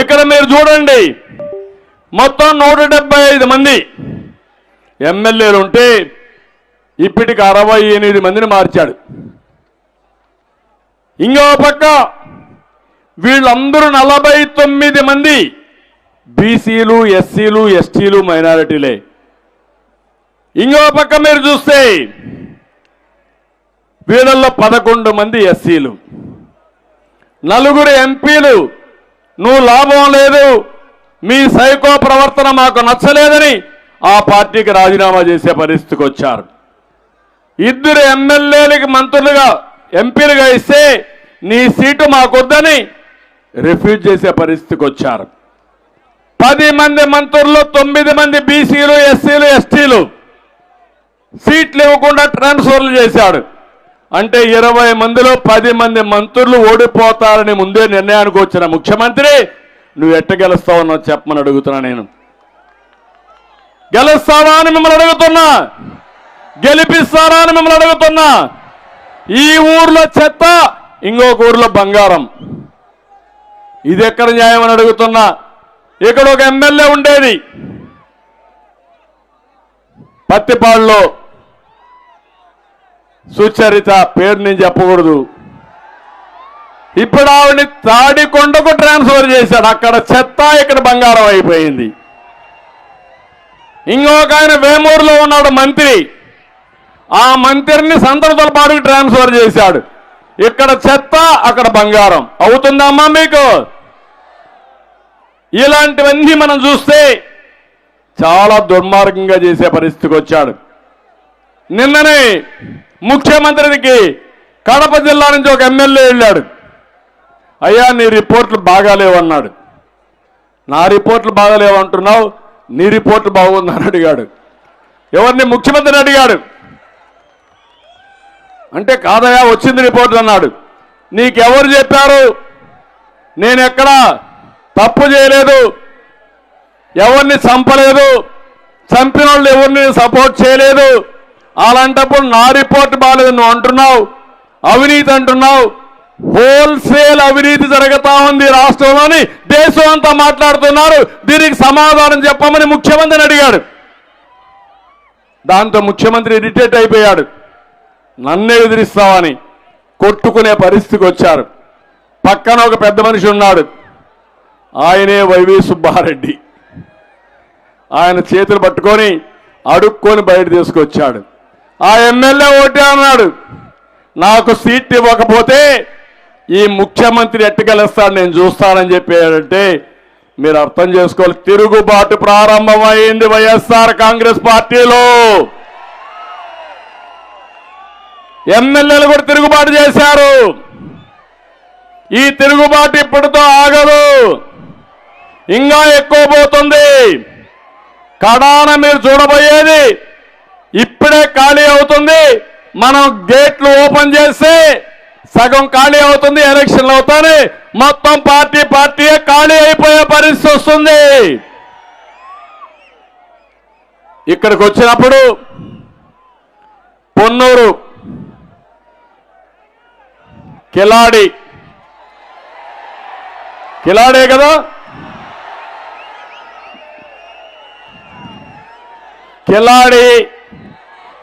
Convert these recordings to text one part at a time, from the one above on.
ఇక్కడ మీరు చూడండి. మొత్తం నూట డెబ్బై ఐదు మంది ఎమ్మెల్యేలు ఉంటే ఇప్పటికి అరవై ఎనిమిది మందిని మార్చాడు. ఇంకో పక్క వీళ్ళందరూ నలభై తొమ్మిది మంది బీసీలు ఎస్సీలు ఎస్టీలు మైనారిటీలే. ఇంకో పక్క మీరు చూస్తే వీళ్ళల్లో పదకొండు మంది ఎస్సీలు. నలుగురు ఎంపీలు నువ్వు లాభం లేదు. మీ సైకో ప్రవర్తన మాకు నచ్చలేదని ఆ పార్టీకి రాజీనామా చేసే పరిస్థితికి వచ్చారు. ఇద్దరు ఎమ్మెల్యేలకి మంత్రులుగా ఎంపీలుగా ఇస్తే నీ సీటు మాకొద్దని రిఫ్యూజ్ చేసే పరిస్థితికి వచ్చారు. పది మంది మంత్రులు తొమ్మిది మంది బీసీలు ఎస్సీలు ఎస్టీలు సీట్లు ఇవ్వకుండా ట్రాన్స్ఫర్లు చేశాడు. అంటే ఇరవై మందిలో పది మంది మంత్రులు ఓడిపోతారని ముందే నిర్ణయానికి వచ్చిన ముఖ్యమంత్రి నువ్వు ఎట్ట గెలుస్తావో చెప్పమని అడుగుతున్నా నేను. గెలుస్తావా అని మిమ్మల్ని అడుగుతున్నా. గెలిపిస్తారా అని మిమ్మల్ని అడుగుతున్నా. ఈ ఊర్లో చెత్త ఇంకొక ఊర్లో బంగారం. ఇది ఎక్కడ న్యాయం అని అడుగుతున్నా. ఇక్కడ ఒక ఎమ్మెల్యే ఉండేది పత్తిపాడులో సుచరిత పేరు నేను చెప్పకూడదు. ఇప్పుడు ఆవిడని తాడికొండకు ట్రాన్స్ఫర్ చేశాడు. అక్కడ చెత్త ఇక్కడ బంగారం అయిపోయింది. ఇంకొక ఆయన వేమూరులో ఉన్నాడు మంత్రి. ఆ మంత్రిని సంతరతలపాడుకు ట్రాన్స్ఫర్ చేశాడు. ఇక్కడ చెత్త అక్కడ బంగారం. అవుతుందమ్మా మీకు? ఇలాంటివన్నీ మనం చూస్తే చాలా దుర్మార్గంగా చేసే పరిస్థితికి వచ్చాడు. నిన్ననే ముఖ్యమంత్రికి కడప జిల్లా నుంచి ఒక ఎమ్మెల్యే వెళ్ళాడు. అయ్యా నీ రిపోర్ట్లు బాగాలేవన్నాడు. నా రిపోర్ట్లు బాగాలేవంటున్నావు నీ రిపోర్ట్లు బాగుందని అడిగాడు. ఎవరిని? ముఖ్యమంత్రిని అడిగాడు. అంటే కాదయా వచ్చింది రిపోర్ట్ అన్నాడు. నీకెవరు చెప్పారు? నేను ఎక్కడ తప్పు చేయలేదు? ఎవరిని చంపలేదు? చంపిన వాళ్ళు ఎవరిని సపోర్ట్ చేయలేదు? అలాంటప్పుడు నా రిపోర్ట్ బాగాలేదు నువ్వు అంటున్నావు అవినీతి అంటున్నావు. హోల్సేల్ అవినీతి జరుగుతా ఉంది రాష్ట్రంలోని. దేశం అంతా మాట్లాడుతున్నారు దీనికి సమాధానం చెప్పమని ముఖ్యమంత్రిని అడిగాడు. దాంతో ముఖ్యమంత్రి ఇరిటేట్ అయిపోయాడు. నన్నే ఎదిరిస్తావని కొట్టుకునే పరిస్థితికి వచ్చారు. పక్కన ఒక పెద్ద మనిషి ఉన్నాడు. ఆయనే వైవి సుబ్బారెడ్డి. ఆయన చేతులు పట్టుకొని అడుక్కొని బయట తీసుకొచ్చాడు. ఆ ఎమ్మెల్యే ఓటే అన్నాడు. నాకు సీట్ ఇవ్వకపోతే ఈ ముఖ్యమంత్రి ఎట్టుకెళ్ళిస్తాడు నేను చూస్తానని చెప్పాడంటే మీరు అర్థం చేసుకోవాలి తిరుగుబాటు ప్రారంభమైంది వైఎస్ఆర్ కాంగ్రెస్ పార్టీలో. ఎమ్మెల్యేలు కూడా తిరుగుబాటు చేశారు. ఈ తిరుగుబాటు ఇప్పటితో ఆగదు. ఇంకా ఎక్కువ పోతుంది. కడాన మీరు చూడబోయేది ఇప్పుడే ఖాళీ అవుతుంది. మనం గేట్లు ఓపెన్ చేసి సగం ఖాళీ అవుతుంది ఎలక్షన్లు అవుతాయి మొత్తం పార్టీ పార్టీయే ఖాళీ అయిపోయే పరిస్థితి వస్తుంది. ఇక్కడికి వచ్చినప్పుడు పొన్నూరు కిలాడి. కిలాడే కదా? కిలాడి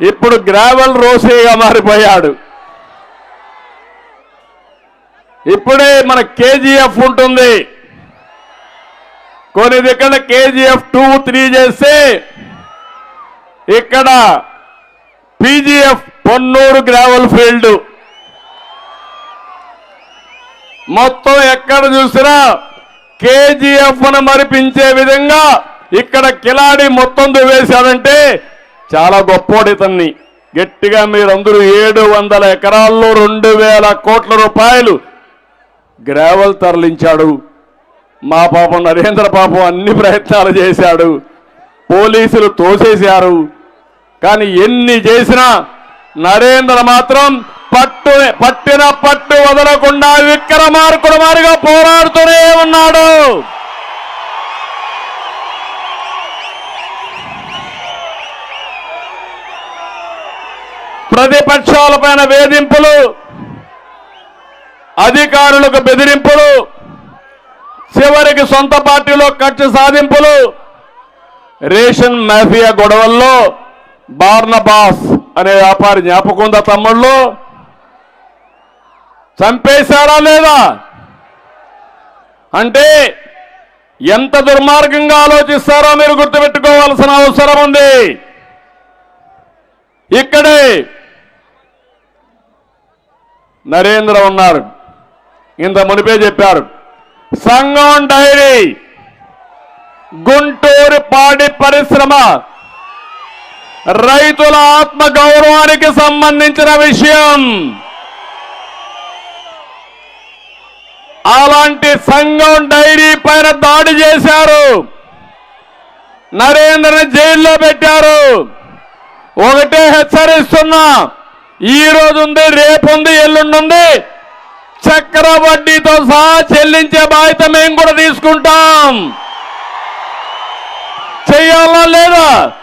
ఇప్పుడు గ్రావెల్ రోసేగా మారిపోయాడు. ఇప్పుడే మన కేజీఎఫ్ ఉంటుంది. కొన్ని ఇక్కడ కేజీఎఫ్ టూ త్రీ చేస్తే ఇక్కడ పీజీఎఫ్ పొన్నూరు గ్రావెల్ ఫీల్డ్. మొత్తం ఎక్కడ చూసినా కేజీఎఫ్ను మరిపించే విధంగా ఇక్కడ కిలాడి మొత్తం దువ్వేశాడంటే చాలా గొప్పోడు ఇతన్ని గట్టిగా మీరందరూ ఏడు వందల ఎకరాల్లో రెండు వేల కోట్ల రూపాయలు గ్రావెల్ తరలించాడు. మా పాపం నరేంద్ర పాపం అన్ని ప్రయత్నాలు చేశాడు. పోలీసులు తోసేశారు. కానీ ఎన్ని చేసినా నరేంద్ర మాత్రం పట్టు పట్టిన పట్టు వదలకుండా విక్రమార్కుడు మారిగా పోరాడుతూనే ఉన్నాడు. ప్రతిపక్షాలపైన వేధింపులు అధికారులకు బెదిరింపులు చివరికి సొంత పార్టీలో ఖర్చు సాధింపులు. రేషన్ మాఫియా గొడవల్లో బార్నబాస్ అనే వ్యాపారి జ్ఞాపకుందా తమ్ముళ్ళు? చంపేశారా లేదా? అంటే ఎంత దుర్మార్గంగా ఆలోచిస్తారో మీరు గుర్తుపెట్టుకోవాల్సిన అవసరం ఉంది. ఇక్కడే నరేంద్ర ఉన్నారు. ఇంత మునిపే చెప్పారు. సంగం డైరీ గుంటూరు పాడి పరిశ్రమ రైతుల ఆత్మ గౌరవానికి సంబంధించిన విషయం. అలాంటి సంఘం డైరీ పైన దాడి చేశారు. నరేంద్రని జైల్లో పెట్టారు. ఒకటే హెచ్చరిస్తున్నా. ఈ రోజు ఉంది రేపు ఉంది ఎల్లుండి ఉంది. చక్ర వడ్డీతో సహా చెల్లించే బాధ్యత మేము కూడా తీసుకుంటాం. చెయ్యాలా లేదా?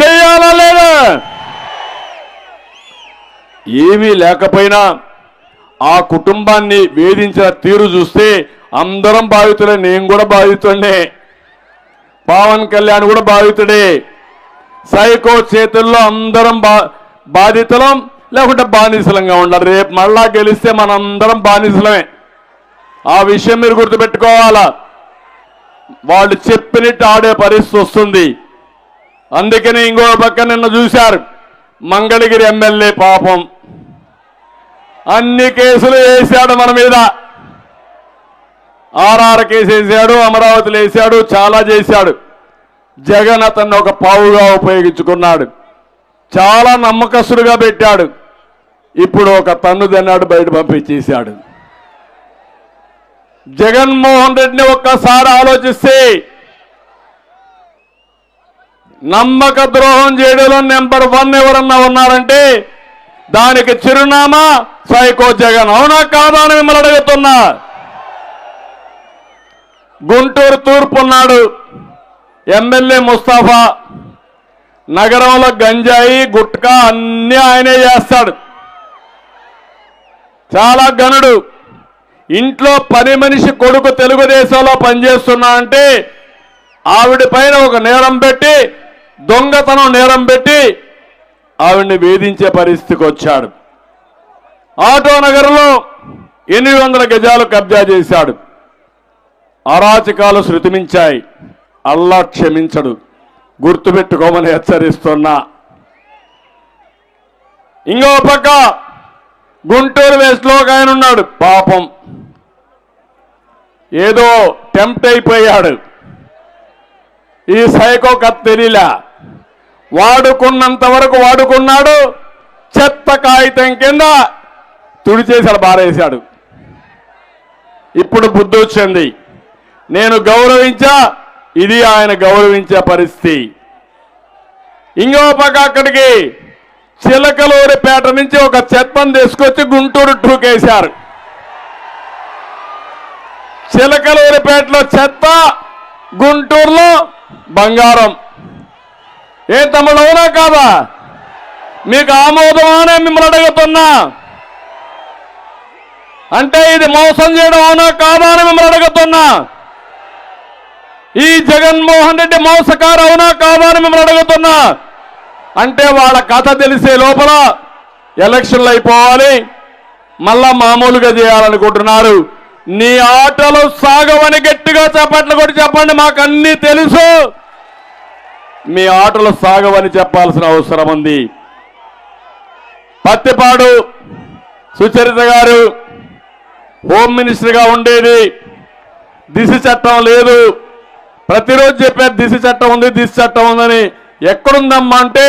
చెయ్యాలా లేదా? ఏమీ లేకపోయినా ఆ కుటుంబాన్ని వేధించిన తీరు చూస్తే అందరం బాధితులే నేను కూడా బాధితుడే పవన్ కళ్యాణ్ కూడా బాధితుడే. సైకో చేతుల్లో అందరం బా బాధితులం లేకుంటే బానిసలంగా ఉండాలి. రేపు మళ్ళా గెలిస్తే మనందరం బానిసలమే. ఆ విషయం మీరు గుర్తుపెట్టుకోవాలా? వాళ్ళు చెప్పినట్టు ఆడే పరిస్థితి వస్తుంది. అందుకని ఇంకో పక్క నిన్న చూశారు. మంగళగిరి ఎమ్మెల్యే పాపం. అన్ని కేసులు వేశాడు మన మీద. ఆర్ఆర్ కేసు వేసాడు అమరావతిలో వేసాడు చాలా చేశాడు. జగన్ అతన్ని ఒక పావుగా ఉపయోగించుకున్నాడు. చాలా నమ్మకస్తుడుగా పెట్టాడు. ఇప్పుడు ఒక తన్ను తిన్నాడు బయట పంపించేశాడు. జగన్మోహన్ రెడ్డిని ఒక్కసారి ఆలోచిస్తే నమ్మక ద్రోహం చేయడంలో నెంబర్ వన్ ఎవరన్నా ఉన్నారంటే దానికి చిరునామా సైకో జగన్. అవునా కాదా అని మిమ్మల్ని అడుగుతున్నా. గుంటూరు తూర్పు ఉన్నాడు. ఎమ్మెల్యే ముస్తాఫా నగరంలో గంజాయి గుట్కా అన్నీ ఆయనే చేస్తాడు. చాలా గనుడు ఇంట్లో పని మనిషి కొడుకు తెలుగుదేశంలో పనిచేస్తున్నా అంటే ఆవిడ పైన ఒక నేరం పెట్టి దొంగతనం నేరం పెట్టి ఆవిడ్ని వేధించే పరిస్థితికి వచ్చాడు. ఆటో నగరంలో ఎనిమిది వందల గజాలు కబ్జా చేశాడు. అరాచకాలు శృతిమించాయి. అల్లా క్షమించడు. గుర్తుపెట్టుకోమని హెచ్చరిస్తున్నా. ఇంకో పక్క గుంటూరు వేస్ట్లో ఒక ఆయన ఉన్నాడు. పాపం. ఏదో టెంప్ట్ అయిపోయాడు. ఈ సైకో కథ తెలియలా. వాడుకున్నంత వరకు వాడుకున్నాడు. చెత్త కాగితం కింద తుడిచేశాడు బారేశాడు. ఇప్పుడు బుద్ధి వచ్చింది. నేను గౌరవించా ఇది ఆయన గౌరవించే పరిస్థితి. ఇంకో పక్క అక్కడికి చిలకలూరిపేట నుంచి ఒక చెత్తను తీసుకొచ్చి గుంటూరు టూకేశారు చిలకలూరిపేటలో చెత్త గుంటూరులో బంగారం. ఏ తమ్ముడు అవునా కాదా? మీకు ఆమోదమానే మిమ్మల్ని అడుగుతున్నా. అంటే ఇది మోసం చేయడం అవునా కాదా అని మిమ్మల్ని అడుగుతున్నా. ఈ జగన్మోహన్ రెడ్డి మోసకారు అవునా కాదా అని మిమ్మల్ని అడుగుతున్నా. అంటే వాళ్ళ కథ తెలిసే లోపల ఎలక్షన్లు అయిపోవాలి. మళ్ళా మామూలుగా చేయాలనుకుంటున్నారు. నీ ఆటలు సాగవని గట్టిగా చెప్పట్లు కూడా చెప్పండి మాకు అన్నీ తెలుసు. మీ ఆటలు సాగవని చెప్పాల్సిన అవసరం ఉంది. పత్తిపాడు సుచరిత గారు హోమ్ మినిస్టర్గా ఉండేది. దిశ చట్టం లేదు. ప్రతిరోజు చెప్పారు దిశ చట్టం ఉంది దిశ చట్టం ఉందని ఎక్కడుందమ్మా అంటే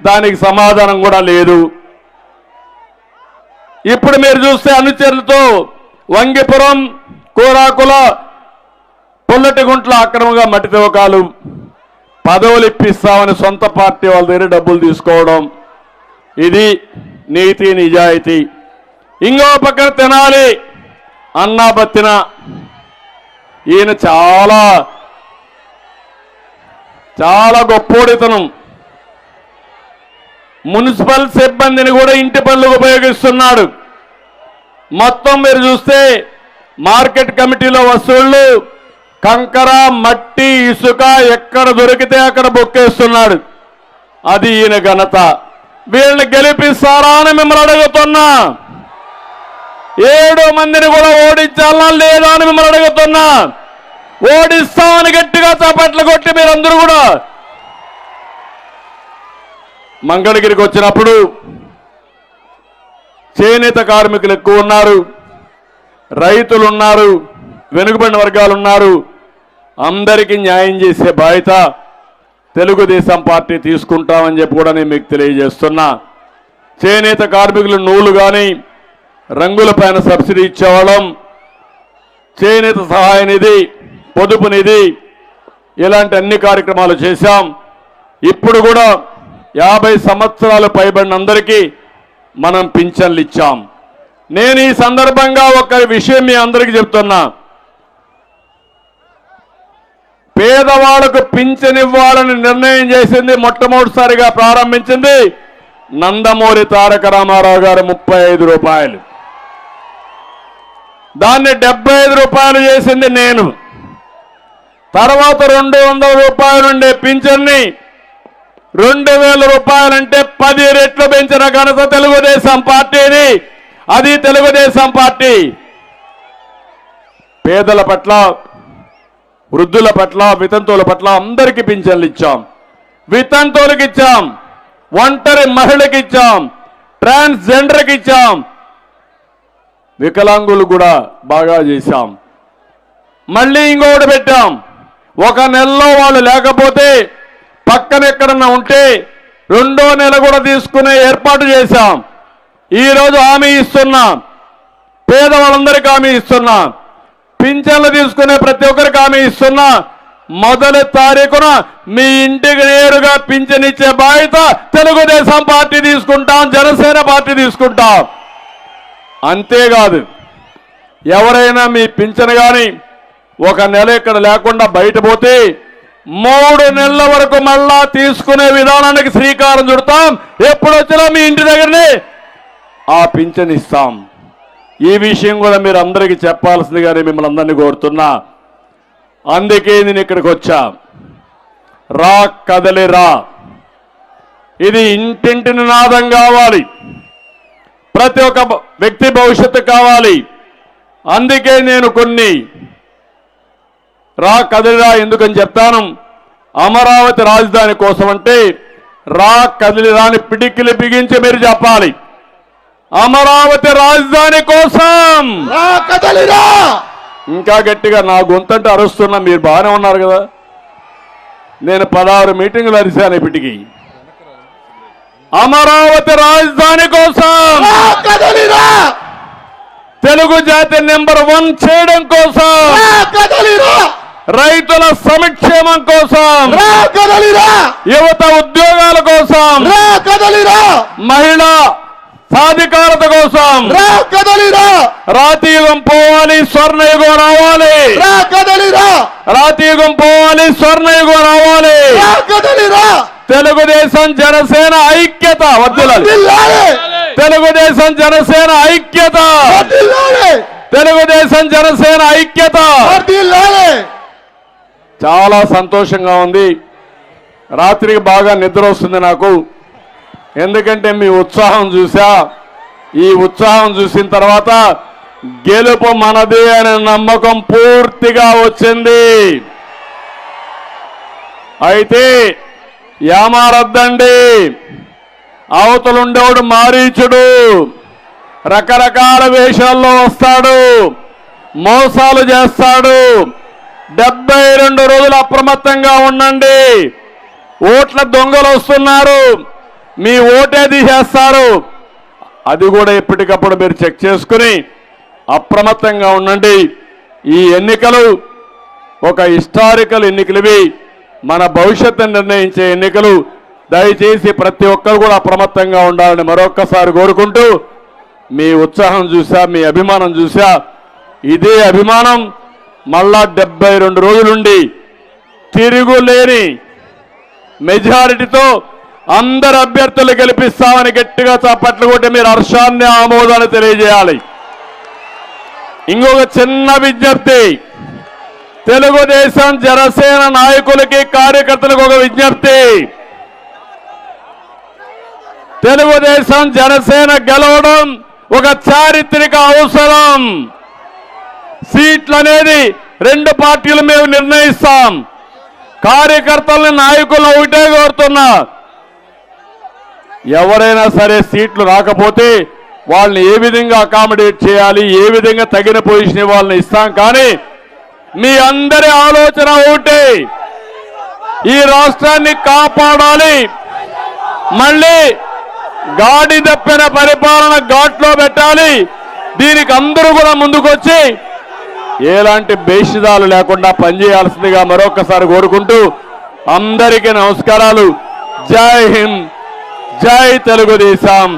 దానికి సమాధానం కూడా లేదు. ఇప్పుడు మీరు చూస్తే అనుచరులతో వంగిపురం కూరాకుల పుల్లటిగుంట్ల అక్రమంగా మట్టి తవ్వకాలు పదవులు ఇప్పిస్తామని సొంత పార్టీ వాళ్ళ దగ్గర డబ్బులు తీసుకోవడం ఇది నీతి నిజాయితీ. ఇంకో పక్కన తినాలి అన్నా బత్తిన ఈయన చాలా చాలా గొప్పోడితనం మున్సిపల్ సిబ్బందిని కూడా ఇంటి పనులకు ఉపయోగిస్తున్నాడు. మొత్తం మీరు చూస్తే మార్కెట్ కమిటీలో వసూళ్ళు కంకర మట్టి ఇసుక ఎక్కడ దొరికితే అక్కడ బొక్కేస్తున్నాడు. అది ఈయన ఘనత. వీళ్ళని గెలిపిస్తారా అని మిమ్మల్ని అడుగుతున్నా. ఏడు మందిని కూడా ఓడించాలా లేదా అని మిమ్మల్ని అడుగుతున్నా. ఓడిస్తామని గట్టిగా చప్పట్లు కొట్టి మీరందరూ కూడా మంగళగిరికి వచ్చినప్పుడు చేనేత కార్మికులు ఎక్కువ ఉన్నారు రైతులు ఉన్నారు వెనుకబడిన వర్గాలు ఉన్నారు అందరికీ న్యాయం చేసే బాధ్యత తెలుగుదేశం పార్టీ తీసుకుంటామని చెప్పి కూడా నేను మీకు తెలియజేస్తున్నా. చేనేత కార్మికులు నూలు కానీ రంగుల పైన సబ్సిడీ ఇచ్చేవాళ్ళం. చేనేత సహాయ నిధి పొదుపు నిధి ఇలాంటి అన్ని కార్యక్రమాలు చేశాం. ఇప్పుడు కూడా యాభై సంవత్సరాలు పైబడిన అందరికీ మనం పింఛన్లు ఇచ్చాం. నేను ఈ సందర్భంగా ఒక విషయం మీ అందరికీ చెప్తున్నా. పేదవాళ్ళకు పింఛనివ్వాలని నిర్ణయం చేసింది మొట్టమొదటిసారిగా ప్రారంభించింది నందమూరి తారక రామారావు గారు ముప్పై ఐదు రూపాయలు. దాన్ని డెబ్బై ఐదు రూపాయలు చేసింది నేను. తర్వాత రెండు వందల రూపాయలు ఉండే పింఛన్ని రెండు వేల రూపాయలంటే పది రెట్లు పెంచిన ఘనత తెలుగుదేశం పార్టీని. అది తెలుగుదేశం పార్టీ. పేదల పట్ల వృద్ధుల పట్ల వితంతువుల పట్ల అందరికీ పింఛన్లు ఇచ్చాం. వితంతువులకు ఇచ్చాం. ఒంటరి మహిళకి ఇచ్చాం. ట్రాన్స్జెండర్కి ఇచ్చాం. వికలాంగులు కూడా బాగా చేశాం. మళ్ళీ ఇంకొకటి పెట్టాం. ఒక నెలలో వాళ్ళు లేకపోతే పక్కన ఎక్కడన్నా ఉంటే రెండో నెల కూడా తీసుకునే ఏర్పాటు చేశాం. ఈరోజు హామీ ఇస్తున్నాం. పేదవాళ్ళందరికీ హామీ ఇస్తున్నాం. పింఛన్లు తీసుకునే ప్రతి ఒక్కరికి హామీ ఇస్తున్నా. మొదటి తారీఖున మీ ఇంటికి నేరుగా పింఛన్ ఇచ్చే బాధ్యత తెలుగుదేశం పార్టీ తీసుకుంటాం జనసేన పార్టీ తీసుకుంటాం. అంతేకాదు ఎవరైనా మీ పింఛను కానీ ఒక నెల ఇక్కడ లేకుండా బయట పోతే మూడు నెలల వరకు మళ్ళా తీసుకునే విధానానికి శ్రీకారం చుడతాం. ఎప్పుడు వచ్చినా మీ ఇంటి దగ్గరనే ఆ పింఛన్ ఇస్తాం. ఈ విషయం కూడా మీరు అందరికీ చెప్పాల్సిందిగానే మిమ్మల్ని అందరినీ కోరుతున్నా. అందుకే నేను ఇక్కడికి వచ్చా. రా కదలి రా. ఇది ఇంటింటి నినాదం కావాలి. ప్రతి ఒక్క వ్యక్తి భవిష్యత్తు కావాలి. అందుకే నేను కొన్ని రా కదిలిరా ఎందుకని చెప్తాను అమరావతి రాజధాని కోసం అంటే రా కదిలిరా అని పిడికిలి బిగించి మీరు చెప్పాలి. అమరావతి రాజధాని కోసం! రా కదలిరా! ఇంకా గట్టిగా నా గొంతంటే అరుస్తున్నా మీరు బాగానే ఉన్నారు కదా. నేను పదహారు మీటింగులు అరిశాను ఇప్పటికి అమరావతి రాజధాని కోసం! తెలుగు జాతి నెంబర్ వన్ చేయడం కోసం! రైతుల సంక్షేమం కోసం యువత ఉద్యోగాల కోసం మహిళా సాధికారత కోసం రాతీయుగం పోవాలి స్వర్ణయుగం రావాలి. రాతీయుగం పోవాలి స్వర్ణయుగం రావాలి. తెలుగుదేశం జనసేన ఐక్యత తెలుగుదేశం జనసేన ఐక్యత. తెలుగుదేశం జనసేన ఐక్యత. చాలా సంతోషంగా ఉంది. రాత్రికి బాగా నిద్ర వస్తుంది నాకు. ఎందుకంటే మీ ఉత్సాహం చూసా. ఈ ఉత్సాహం చూసిన తర్వాత గెలుపు మనది అనే నమ్మకం పూర్తిగా వచ్చింది. అయితే ఏమారద్దండి అవతలుండేవాడు మారీచుడు. రకరకాల వేషాల్లో వస్తాడు మోసాలు చేస్తాడు. డెబ్బై రెండు రోజులు అప్రమత్తంగా ఉండండి. ఓట్ల దొంగలు వస్తున్నారు. మీ ఓటే తీసేస్తారు. అది కూడా ఎప్పటికప్పుడు మీరు చెక్ చేసుకుని అప్రమత్తంగా ఉండండి. ఈ ఎన్నికలు ఒక హిస్టారికల్ ఎన్నికలువి. మన భవిష్యత్తును నిర్ణయించే ఎన్నికలు. దయచేసి ప్రతి ఒక్కరు కూడా అప్రమత్తంగా ఉండాలని మరొక్కసారి కోరుకుంటూ మీ ఉత్సాహం చూసా మీ అభిమానం చూసా. ఇదే అభిమానం మళ్ళా డెబ్బై రెండు రోజులుండి తిరుగులేని మెజారిటీతో అందరు అభ్యర్థులు గెలిపిస్తామని గట్టిగా చప్పట్లు కొట్టి మీరు హర్షాన్ని ఆమోదాన్ని తెలియజేయాలి. ఇంకొక చిన్న విజ్ఞప్తి. తెలుగుదేశం జనసేన నాయకులకి కార్యకర్తలకు ఒక విజ్ఞప్తి. తెలుగుదేశం జనసేన గెలవడం ఒక చారిత్రక అవసరం. సీట్లు అనేది రెండు పార్టీలు మేము నిర్ణయిస్తాం. కార్యకర్తలని నాయకులను ఒకటే కోరుతున్నా. ఎవరైనా సరే సీట్లు రాకపోతే వాళ్ళని ఏ విధంగా అకామిడేట్ చేయాలి ఏ విధంగా తగిన పొజిషన్ వాళ్ళని ఇస్తాం. కానీ మీ అందరి ఆలోచన ఒకటే. ఈ రాష్ట్రాన్ని కాపాడాలి. మళ్ళీ గాడి తప్పిన పరిపాలన ఘాట్లో పెట్టాలి. దీనికి అందరూ కూడా ముందుకొచ్చి ఎలాంటి బేషిదాలు లేకుండా పనిచేయాల్సిందిగా మరొకసారి కోరుకుంటూ అందరికీ నమస్కారాలు. జై హింద్. జై తెలుగుదేశం.